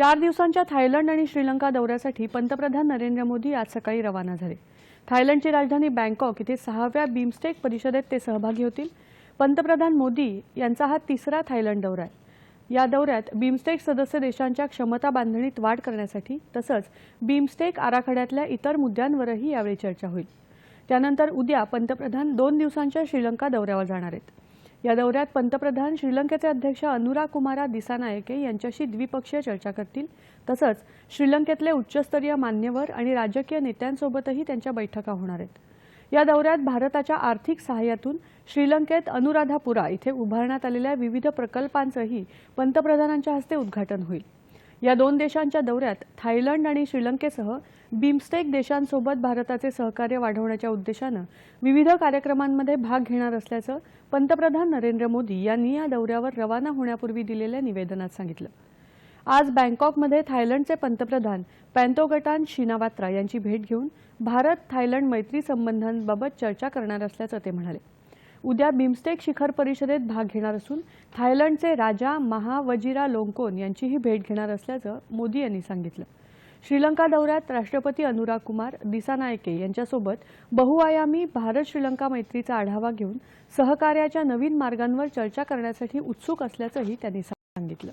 चार दिवसांच्या थायलंड आणि श्रीलंका दौऱ्यासाठी पंतप्रधान नरेंद्र मोदी आज सकाळी रवाना झाले. थायलंडची राजधानी बँकॉक इथे सहाव्या बिमस्टेक परिषदेत ते सहभागी होतील. पंतप्रधान मोदी यांचा हा तिसरा थायलंड दौरा आहे. या दौऱ्यात बिमस्टेक सदस्य देशांच्या क्षमता बांधणीत वाढ करण्यासाठी तसंच बिमस्टेक आराखड्यातल्या इतर मुद्द्यांवरही यावेळी चर्चा होईल. त्यानंतर उद्या पंतप्रधान दोन दिवसांच्या श्रीलंका दौऱ्यावर जाणार आहेत. या दौऱ्यात पंतप्रधान श्रीलंकेचे अध्यक्ष अनुरा कुमारा दिसानायके यांच्याशी द्विपक्षीय चर्चा करतील. तसंच श्रीलंकेतले उच्चस्तरीय मान्यवर आणि राजकीय नेत्यांसोबतही त्यांच्या बैठका होणार आहेत. या दौऱ्यात भारताच्या आर्थिक सहाय्यातून श्रीलंकेत अनुराधापुरा इथे उभारण्यात आलेल्या विविध प्रकल्पांचंही पंतप्रधानांच्या हस्ते उद्घाटन होईल. या दोन देशांच्या दौऱ्यात थायलंड आणि श्रीलंकेसह बिमस्टेक देशांसोबत भारताचे सहकार्य वाढवण्याच्या उद्देशानं विविध कार्यक्रमांमध्ये भाग घेणार असल्याचं पंतप्रधान नरेंद्र मोदी यांनी या दौऱ्यावर रवाना होण्यापूर्वी दिलेल्या निवेदनात सांगितलं. आज बँकॉकमध्ये थायलंडचे पंतप्रधान पॅन्तोगटान शिनावात्रा यांची भेट घेऊन भारत थायलंड मैत्री संबंधांबाबत चर्चा करणार असल्याचं ते म्हणाले. उद्या बिमस्टेक शिखर परिषदेत भाग घेणार असून थायलंडचे राजा महा वजिरा लोंकोन यांचीही भेट घेणार असल्याचं मोदी यांनी सांगितलं. श्रीलंका दौऱ्यात राष्ट्रपती अनुराग कुमार दिसानायके यांच्यासोबत बहुआयामी भारत श्रीलंका मैत्रीचा आढावा घेऊन सहकार्याच्या नवीन मार्गांवर चर्चा करण्यासाठी उत्सुक असल्याचंही त्यांनी सांगितलं.